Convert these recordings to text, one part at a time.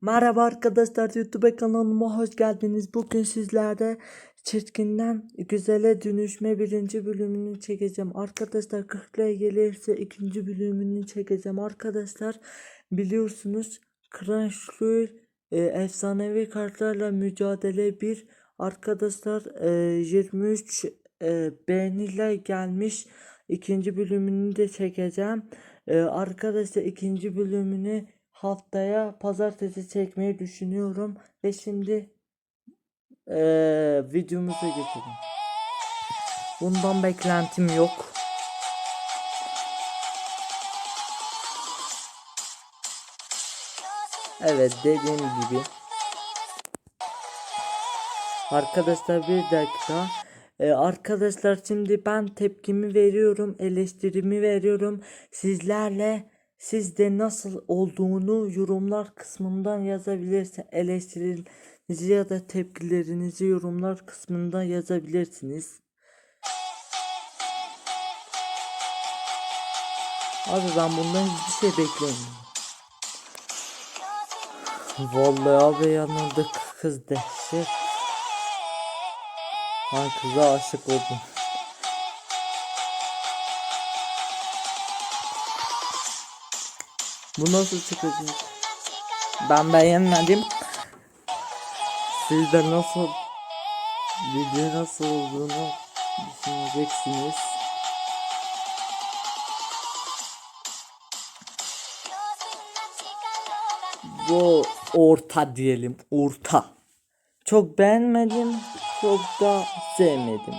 Merhaba arkadaşlar YouTube kanalıma hoş geldiniz. Bugün sizlere Çirkinden Güzele Dönüşme birinci bölümünü çekeceğim. Arkadaşlar 40 gelirse ikinci bölümünü çekeceğim. Arkadaşlar biliyorsunuz Crunchlow e, efsanevi kartlarla mücadele bir arkadaşlar e, 23 e, beğeniyle gelmiş. İkinci bölümünü de çekeceğim. E, arkadaşlar ikinci bölümünü haftaya pazartesi çekmeyi düşünüyorum ve şimdi eee videomuza geçelim. Bundan beklentim yok. Evet dediğim gibi. Arkadaşlar bir dakika. Ee, arkadaşlar şimdi ben tepkimi veriyorum, eleştirimi veriyorum. Sizlerle sizde nasıl olduğunu yorumlar kısmından yazabilirsiniz. Eleştirinizi ya da tepkilerinizi yorumlar kısmında yazabilirsiniz. Abi ben bundan hiçbir şey beklemiyorum. Vallahi abi yanıldık kız dehşet. Ben kıza aşık oldum. Bu nasıl çıkacak? Ben beğenmedim. Siz nasıl video nasıl olduğunu düşüneceksiniz. Bu orta diyelim orta. Çok beğenmedim, çok da sevmedim.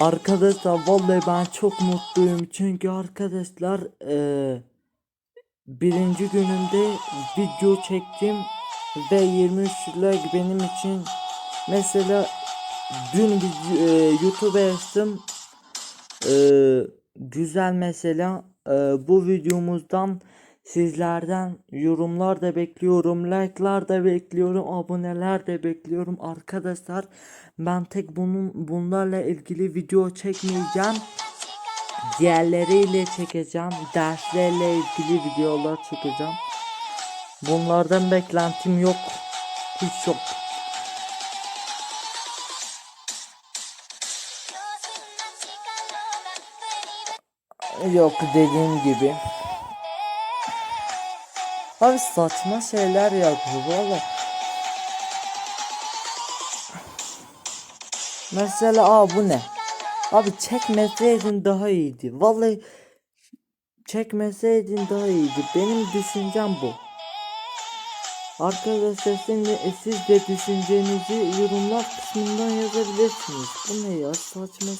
Arkadaşlar vallahi ben çok mutluyum. Çünkü arkadaşlar eee, birinci günümde video çektim ve 23 like benim için. Mesela dün eee, YouTube'a açtım. Eee, güzel mesela eee, bu videomuzdan sizlerden yorumlar da bekliyorum like'lar da bekliyorum aboneler de bekliyorum. Arkadaşlar ben tek bunun bunlarla ilgili video çekmeyeceğim. Diğerleriyle çekeceğim. Derslerle ilgili videolar çekeceğim. Bunlardan beklentim yok. Hiç yok. Yok dediğim gibi. Abi saçma şeyler yapıyor valla. Mesela aa bu ne? Abi çekmeseydin daha iyiydi. Vallahi çekmeseydin daha iyiydi. Benim düşüncem bu. Arkadaşlar e, siz de düşüncenizi yorumlar kısmından yazabilirsiniz. Bu ne ya saçma.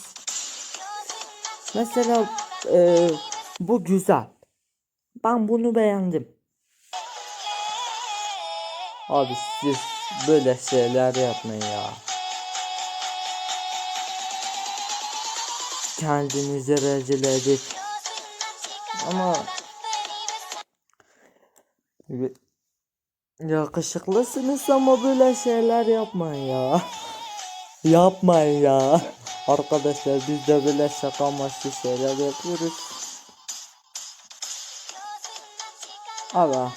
Mesela e, bu güzel. Ben bunu beğendim. Abi siz böyle şeyler yapmayın ya. Kendinizi rezil edip ama yakışıklısınız ama böyle şeyler yapmayın ya. yapmayın ya. Arkadaşlar biz de böyle şaka amaçlı şeyler yapıyoruz. Ama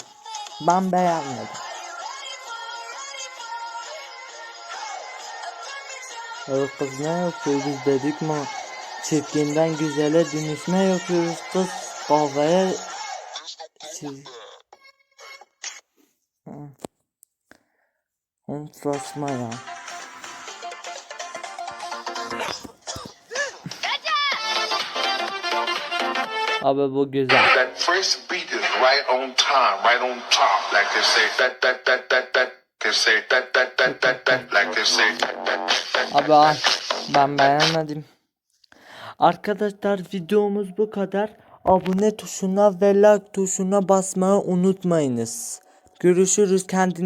ben beğenmedim. Evet kız ne yapıyor biz dedik mi çirkinden güzele dönüşme yapıyoruz kız kahveye. Hı, saçma ya. Abi bu güzel. That first beat is right on time, right on top, like they say. That that that that that. Abi al. Ben beğenmedim. Arkadaşlar videomuz bu kadar. Abone tuşuna ve like tuşuna basmayı unutmayınız. Görüşürüz kendinize.